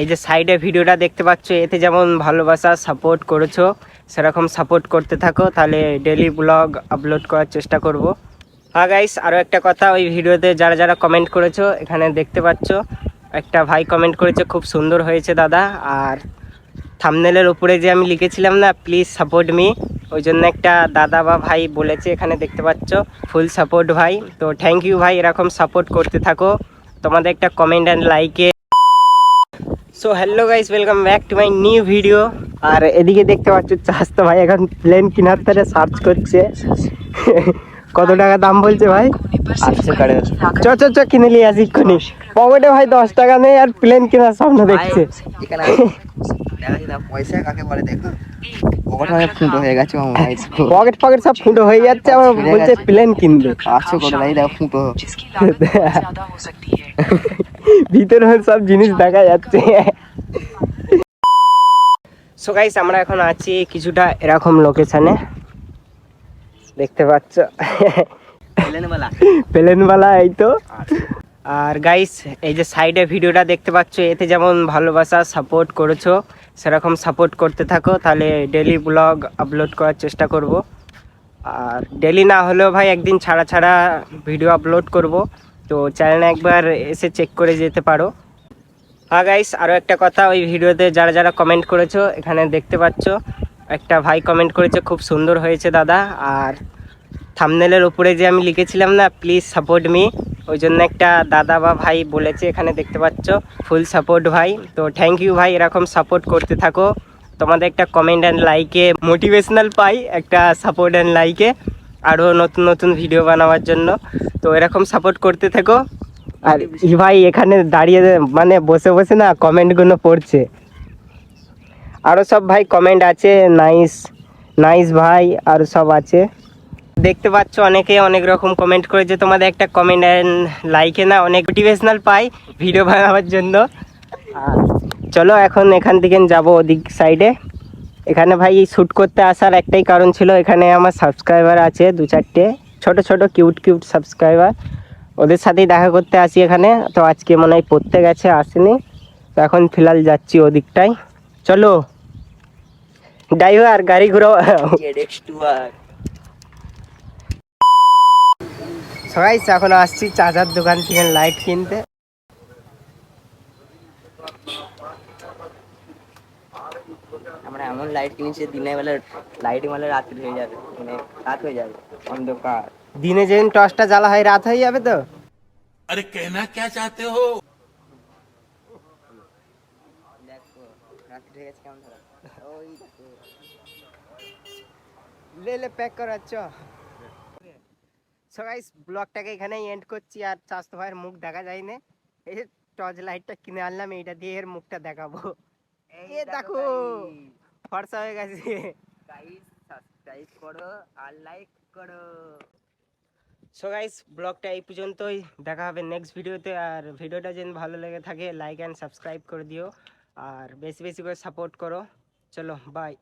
এই যে সাইডে ভিডিওটা দেখতে পাচ্ছ, এতে যেমন ভালোবাসা সাপোর্ট করেছ, সেরকম সাপোর্ট করতে থাকো, তাহলে ডেলি ব্লগ আপলোড করার চেষ্টা করব। হ্যাঁ গাইস আরও একটা কথা, ওই ভিডিওতে যারা যারা কমেন্ট করেছ, এখানে দেখতে পাচ্ছ, একটা ভাই কমেন্ট করেছে, খুব সুন্দর হয়েছে দাদা, আর থামনেলের উপরে যে আমি লিখেছিলাম না প্লিজ সাপোর্ট মি ওই জন্য একটা দাদা বা ভাই বলেছে, এখানে দেখতে পাচ্ছ ফুল সাপোর্ট ভাই, তো থ্যাংক ইউ ভাই, এরকম সাপোর্ট করতে থাকো, তোমাদের একটা comment and লাইকে so hello guys welcome back to my new video আর এদিকে দেখতে পাচ্ছ চাষ চাস্তো ভাই এখন প্লেন কেনার তারে সার্চ করছে। কত টাকা দাম বলছে ভাই? চ চ চ কিনে নিয়ে আসি এক্ষুনি। পকেটে ভাই দশ টাকা নেই আর প্লেন কেনার স্বপ্ন দেখছে। পকেট সব ফুটো হয়ে যাচ্ছে বলছে প্লেন কিনবে। ফুটো সব জিনিস দেখা যাচ্ছে। সো গাইস আমরা এখন আছি কিছুটা এরকম লোকেশানে দেখতে পাচ্ছ? প্লেনওয়ালা। এই তো। আর গাইস এই যে সাইডে ভিডিওটা দেখতে পাচ্ছ এতে যেমন ভালোবাসা সাপোর্ট করেছ সেরকম সাপোর্ট করতে থাকো, তাহলে ডেলি ব্লগ আপলোড করার চেষ্টা করব। আর ডেলি না হলেও ভাই একদিন ছাড়া ছাড়া ভিডিও আপলোড করব। তো চ্যানেলে একবার এসে চেক করে যেতে পারো। হ্যাঁ গাইস আরও একটা কথা ওই ভিডিওতে যারা যারা কমেন্ট করেছ, এখানে দেখতে পাচ্ছ, একটা ভাই কমেন্ট করেছে, খুব সুন্দর হয়েছে দাদা। আর থামনেলের উপরে যে আমি লিখেছিলাম না প্লিজ সাপোর্ট মি ওই জন্য একটা দাদা বা ভাই বলেছে এখানে দেখতে পাচ্ছ ফুল সাপোর্ট ভাই। তো থ্যাংক ইউ ভাই, এরকম সাপোর্ট করতে থাকো। তোমাদের একটা কমেন্ট অ্যান্ড লাইকে মোটিভেশনাল পাই, একটা সাপোর্ট অ্যান্ড লাইকে আরও নতুন নতুন ভিডিও বানাবার জন্য। তো এরকম সাপোর্ট করতে থাকো। আর ই ভাই, এখানে দাঁড়িয়ে মানে বসে বসে না কমেন্টগুলো পড়ছে। আরও সব ভাই কমেন্ট আছে নাইস নাইস ভাই, আর সব আছে। দেখতে পাচ্ছ অনেকে অনেক রকম কমেন্ট করেছে তোমাদের একটা কমেন্ট লাইকে না অনেক মোটিভেশনাল পাই ভিডিও বানাবার জন্য। চলো এখন এখান থেকে যাব ওদিক সাইডে এখানে ভাই শ্যুট করতে আসার একটাই কারণ ছিল, এখানে আমার সাবস্ক্রাইবার আছে দু চারটে। ছোট ছোট কিউট কিউট সাবস্ক্রাইবার ওদের সাথেই দেখা করতে আসি এখানে। তো আজকে মনে হয় পড়তে গেছে, আসেনি। তো এখন ফিলহাল যাচ্ছি ওদিকটাই চলো। ড্রাইভার গাড়ি ঘুরাও। গাইস এখন আসছি চার্জার দোকান থেকে লাইট কিনতে। আমরা এমন লাইট কিনেছি দিনের বেলা লাইট মানে রাত্রি হয়ে যাবে মানে রাত হয়ে যাবে অন্ধকার। দিনে যেদিন টর্চটা জ্বালা হয় রাত হয়ে যাবে তো? আরে কেনা কে চাইতে হো? দেখো রাত্রি হয়ে গেছে কেমন লে লে প্যাক করাচ্ছ সবাই ব্লগটাকে এখানেই এন্ড করছি আর চাস্তো ভাইয়ের মুখ দেখা যায় না এই যে টর্চ লাইটটা কিনে আনলাম এইটা দিয়ে এর মুখটা দেখাবো। এ দেখো ফর্সা হয়ে গেছে। গাইস সাবস্ক্রাইব করো আর লাইক করো। সো গাইস ব্লগটা এই পর্যন্তই। দেখা হবে নেক্সট ভিডিওতে আর ভিডিওটা যেন ভালো লেগে থাকে লাইক অ্যান্ড সাবস্ক্রাইব করে দিও। আর বেশি বেশি করে সাপোর্ট করো। চলো বাই